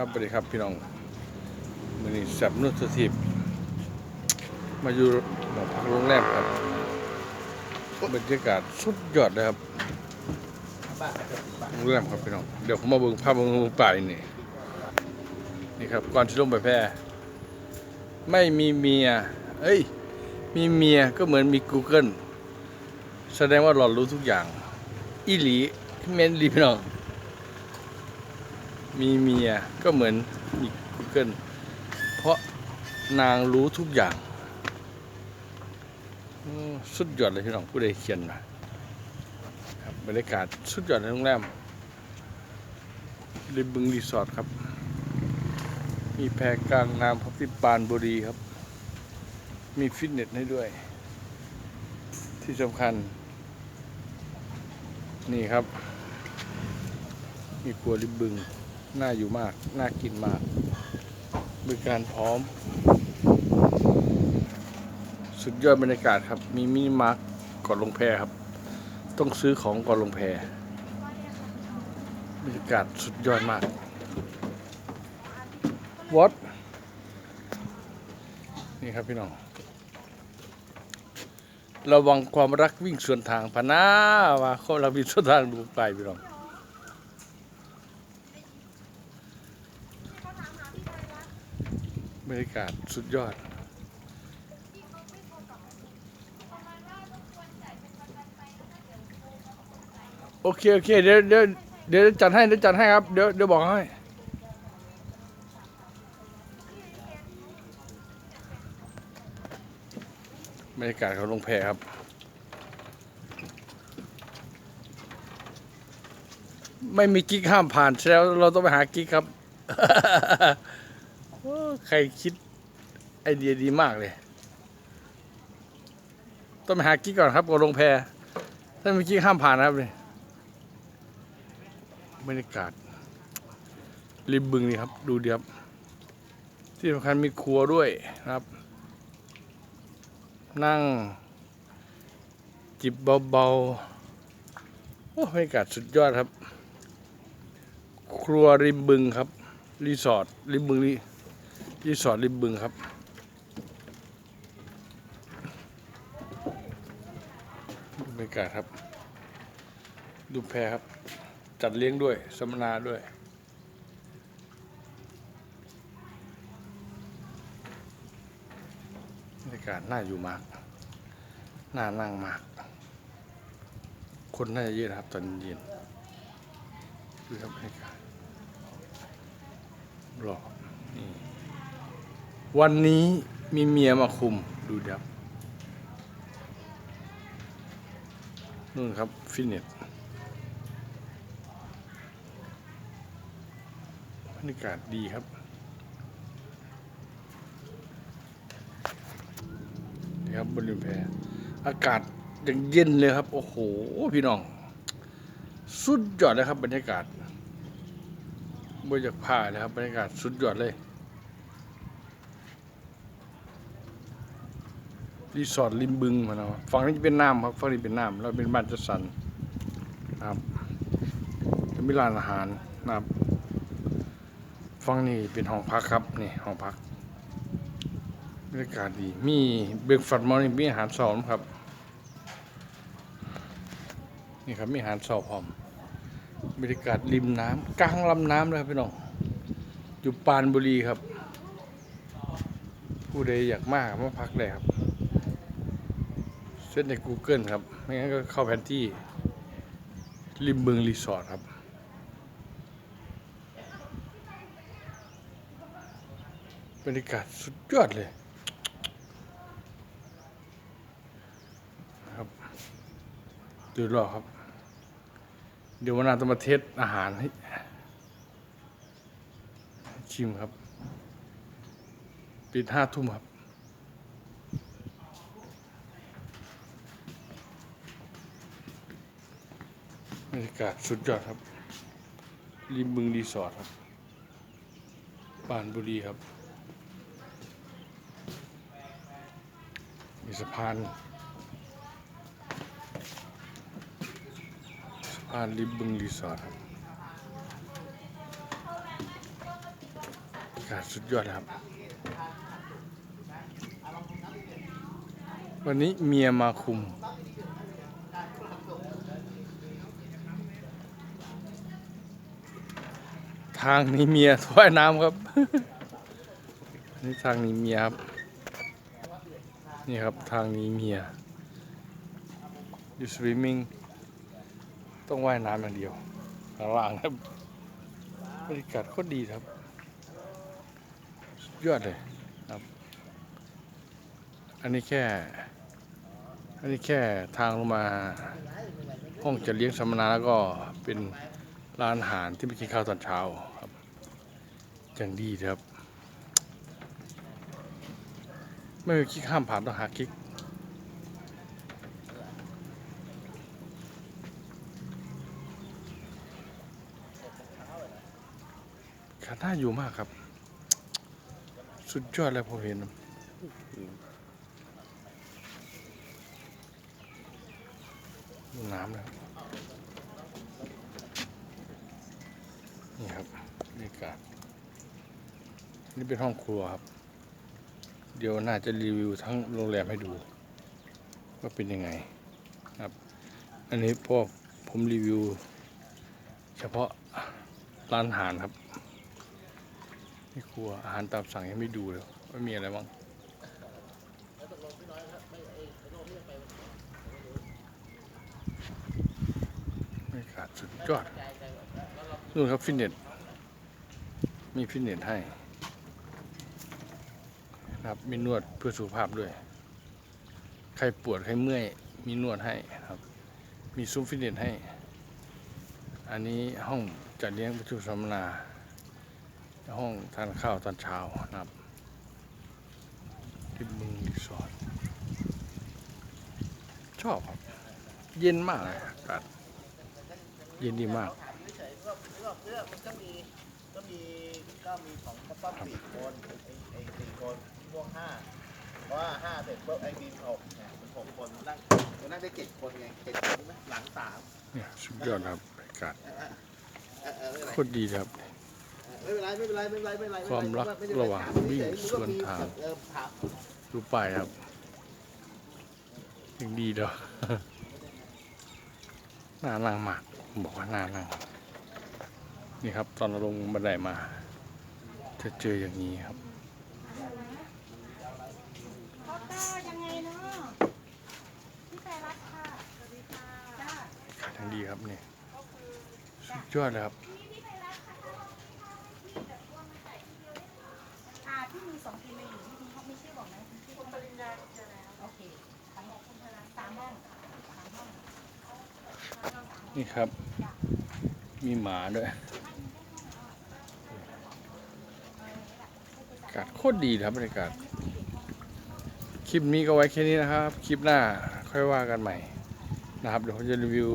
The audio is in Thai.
ครับสวัสดีครับพี่น้องมือนี้สับนุสทิพมาอยู่หอพักโรงแรมครับบรรยากาศสุดยอดเลยครับโรงแรมครับพี่น้องเดี๋ยวผมมาเบิ่งภาพเมืองป่านี่นี่ครับก่อนที่ลงไปแพร่ไม่มีเมีย เอ้ย มีเมียก็เหมือนมี Google แสดงว่าหลอดรู้ทุกอย่าง อีหลีเมนลีพี่น้อง มีเมียก็เหมือนมี Google เพราะนางรู้ทุกอย่าง สุดยอดเลยพี่น้องผู้ใดเขียนมาครับบรรยากาศสุดยอดในโรงแรมริมบึงรีสอร์ทครับ มีแพกลางน้ำครับที่ปานบุรีครับ มีฟิตเนสให้ด้วย ที่สำคัญ นี่ครับ มีครัวริมบึง น่าอยู่มาก น่ากินมากบริการพร้อม สุดยอดบรรยากาศครับ มีมินิมาร์กก่อนลงแพครับ ต้องซื้อของก่อนลงแพบรรยากาศสุดยอดมากวอตนี่ครับพี่น้อง ระวังความรักวิ่งสวนทางพนาว่าความรักวิ่งสวนทางดูไปพี่น้อง รรยากาศสุดยอด โอเค โอเค เดี๋ยวเดี๋ยวเดี๋ยวจัดให้เดี๋ยวจัดให้ครับ เดี๋ยวเดี๋ยวบอกให้ บรรยากาศเของลงแพครับไม่มีกิ๊กห้ามผ่านแล้วเราต้องไปหากิ๊กครับ ใครคิดไอเดียดีมากเลย ต้องไปหากิ๊กก่อนครับก่อนลงแพถ้าม่กิ๊กห้ามผ่านนะครับเลยบรรยากาศริมบึงนี่ครับ ดูดีครับ ที่สำคัญมีครัวด้วยนะครับ นั่ง จิบเบาๆ โอ้บรรยากาศสุดยอดครับ ครัวริมบึงครับ รีสอร์ทริมบึงรี รีสอร์ทริมบึงครับ บรรยากาศครับ ดูแพครับ จัดเลี้ยงด้วยสัมมนาด้วยบรรยากาศน่าอยู่มาก น่านั่งมาก คนน่าจะเยอะครับตอนเย็นดูครับบรรยากาศรอบนี่ วันนี้มีเมียมาคุมดูดี๋ยวนู่นครับ ฟิตเนสบรรยากาศดีครับ นี่ครับบริมแพอากาศยังเย็นเลยครับ โอ้โห พี่น้อง สุดยอดเลยครับบรรยากาศบรรยากาศเลยครับ บรรยากาศสุดยอดเลย รีสอร์ทริมบึงมาเนาะฝั่งนี้จะเป็นน้ำครับฝั่งนี้เป็นน้ำแล้วเป็นบ้านจัดสรรนะครับจะมีร้านอาหารนะครับฝั่งนี้เป็นห้องพักครับนี่ห้องพักบรรยากาศดีมีเบรกฟาสต์มอร์นิ่งมีอาหารเช้าครับ นี่ครับมีอาหารเช้าพร้อมบรรยากาศริมน้ำกลางลำน้ำเลยครับพี่น้องอยู่ปานบุรีครับ ผู้ใดอยากมากมาพักได้ครับ เส้นใน Google ครับ ไม่งั้นก็เข้าแผนที่ ริมบึงรีสอร์ทครับ บรรยากาศสุดยอดเลยครับดูรอครับ เดี๋ยววันหน้าต้องมาเทสอาหารให้ ชิมครับ ปิดห้าทุ่มครับ รรยากาศสุดยอดครับ ริมบึงรีสอร์ทครับปานบุรีครับ มีสะพานสะพานริมบึงรีสอร์ทครับอากาศสุดยอดครับ วันนี้เมียมาคุม ทางนี้เมียว่ายน้ำครับ นี่ทางนี้เมียครับ นี่ครับทางนี้เมียอยู่สวิมมิ่งต้องว่ายน้ำอย่างเดียวข้างล่างครับบรรยากาศโคตรดีครับยอดเลยครับ อันนี้แค่ อันนี้แค่ทางลงมา ห้องจะเลี้ยงสัมมนาแล้วก็เป็น ร้านอาหารที่ไปกินข้าวตอนเช้าครับอย่างดีครับ ไม่มีคิกห้ามผ่านต้องหาคิกขาน่าอยู่มากครับ สุดยอดเลยผมเห็นน้ำนะครับ นี่ครับบรรยากาศนี่เป็นห้องครัวครับ เดี๋ยวน่าจะรีวิวทั้งโรงแรมให้ดู ว่าเป็นยังไงครับ อันนี้พวกผมรีวิว เฉพาะร้านอาหารครับนี่ครัวอาหารตามสั่งยังไม่ดูเลยว่ามีอะไรบ้างบรรยากาศสุดยอด นู่นครับฟิตเนสมีฟิตเนสให้นะครับมีนวดเพื่อสุขภาพด้วย ใครปวดใครเมื่อย มีนวดให้ครับ มีซุ้มฟิตเนสให้ อันนี้ห้องจัดเลี้ยงประชุมสัมมนา ห้องทานข้าวตอนเช้านะครับที่บึงรีสอร์ทชอบครับ เย็นมากเลยอากาศเย็นดีมาก มันก็มีก็มีก็มีของกระป๋อมสี่คนไอ้ไอ้สี่คนที่ม่วงห้าเพราะว่าห้าเสร็จปุ๊บไอ้บีมหกเนี่ยมันหกคนนั่งมันนั่งได้เจ็ดคนไงเจ็ดคนใช่ไหมหลังสามเนี่ยสุดยอดครับบรรยากาศเออเออไม่เป็นไรโคตรดีครับ ไม่เป็นไรไม่เป็นไรไม่เป็นไรไม่เป็นไรความรักระหว่างวิ่งสวนทาง เออถามดูป้ายครับยังดีเด้อ น่านั่งมากผมบอกว่าน่านั่ง นี่ครับ ตอนเราลงบันไดมา จะเจออย่างนี้ครับพ่อก้ายังไงเนาะพี่ไทยรัฐค่ะสวัสดีค่ะจ้าทางดีครับนี่สุดยอดเลยครับอ่าที่มีสองทีมมาอยู่ที่นี่เขาไม่ชื่อบอกนะที่คุณปริญญาเจอแล้วโอเคสามห้องสามห้องสามห้องนี่ครับ มีหมาด้วยากาศโคตรดีครับบรรยากาศ คลิปนี้ก็ไว้แค่นี้นะครับ คลิปหน้าค่อยว่ากันใหม่นะครับ เดี๋ยวผมจะรีวิว